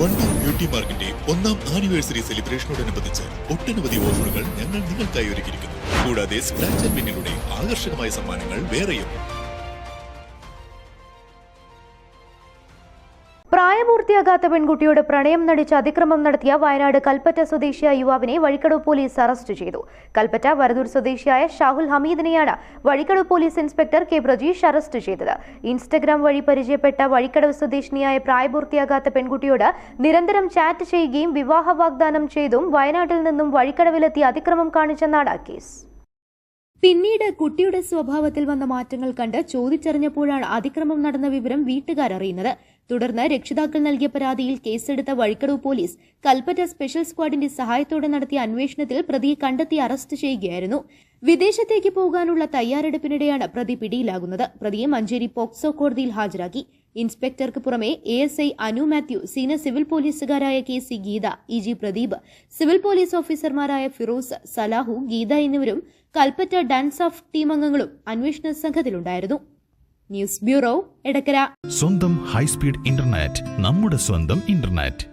Wonder beauty മാർക്കിന്റെ ഒന്നാം anniversary സെലിബ്രേഷനോടനുബന്ധിച്ച് ഒട്ടനവധി ഓഫറുകൾ ഞങ്ങൾ നിങ്ങൾക്കായി ഒരുക്കിയിരിക്കുന്നു. കൂടാതെ സ്ക്രാച്ച് ആൻഡ് വിന്നിലൂടെ ആകർഷകമായ സമ്മാനങ്ങൾ വേറെയും പ്രായപൂർത്തിയാകാത്ത പെൺകുട്ടിയോട് പ്രണയം നടിച്ച് അതിക്രമം നടത്തിയ വയനാട് കൽപ്പറ്റ സ്വദേശിയായ യുവാവിനെ വഴിക്കടവ് പോലീസ് അറസ്റ്റ് ചെയ്തു. കൽപ്പറ്റ വരദൂർ സ്വദേശിയായ Shahul ഹമീദിനെയാണ് Vazhikkadavu police inspector K Prajeesh arrest ചെയ്തത്. ഇൻസ്റ്റഗ്രാം വഴി പരിചയപ്പെട്ട വഴിക്കടവ് സ്വദേശിനിയായ പ്രായപൂർത്തിയാകാത്ത പെൺകുട്ടിയോട് നിരന്തരം ചാറ്റ് ചെയ്യുകയും വിവാഹ വാഗ്ദാനം ചെയ്തും വയനാട്ടിൽ നിന്നും വഴിക്കടവിലെത്തി അതിക്രമം കാണിച്ചെന്നാണ് കേസ്. പിന്നീട് കുട്ടിയുടെ സ്വഭാവത്തിൽ വന്ന മാറ്റങ്ങൾ കണ്ട് ചോദിച്ചറിഞ്ഞപ്പോഴാണ് അതിക്രമം നടന്ന വിവരം വീട്ടുകാർ അറിയുന്നത്. തുടർന്ന് രക്ഷിതാക്കൾ നൽകിയ പരാതിയിൽ കേസെടുത്ത വഴിക്കടവ് പോലീസ് കൽപ്പറ്റ സ്പെഷ്യൽ സ്ക്വാഡിന്റെ സഹായത്തോടെ നടത്തിയ അന്വേഷണത്തിൽ പ്രതിയെ കണ്ടെത്തി അറസ്റ്റ് ചെയ്യുകയായിരുന്നു. വിദേശത്തേക്ക് പോകാനുള്ള തയ്യാറെടുപ്പിനിടെയാണ് പ്രതി പിടിയിലാകുന്നത്. പ്രതിയെ മഞ്ചേരി പോക്സോ കോടതിയിൽ ഹാജരാക്കി. ഇൻസ്പെക്ടർക്ക് പുറമെ A S I Anu Mathew senior civil പോലീസുകാരായ K C Geetha E G Pradeep civil police ഓഫീസർമാരായ ഫിറോസ് സലാഹു ഗീത എന്നിവരും കൽപ്പറ്റ ഡാൻസ് ഓഫ് ടീം അംഗങ്ങളും അന്വേഷണ സംഘത്തിലുണ്ടായിരുന്നു. News bureau Edakkara. സ്വന്തം ഹൈസ്പീഡ് ഇന്റർനെറ്റ് നമ്മുടെ സ്വന്തം ഇന്റർനെറ്റ്.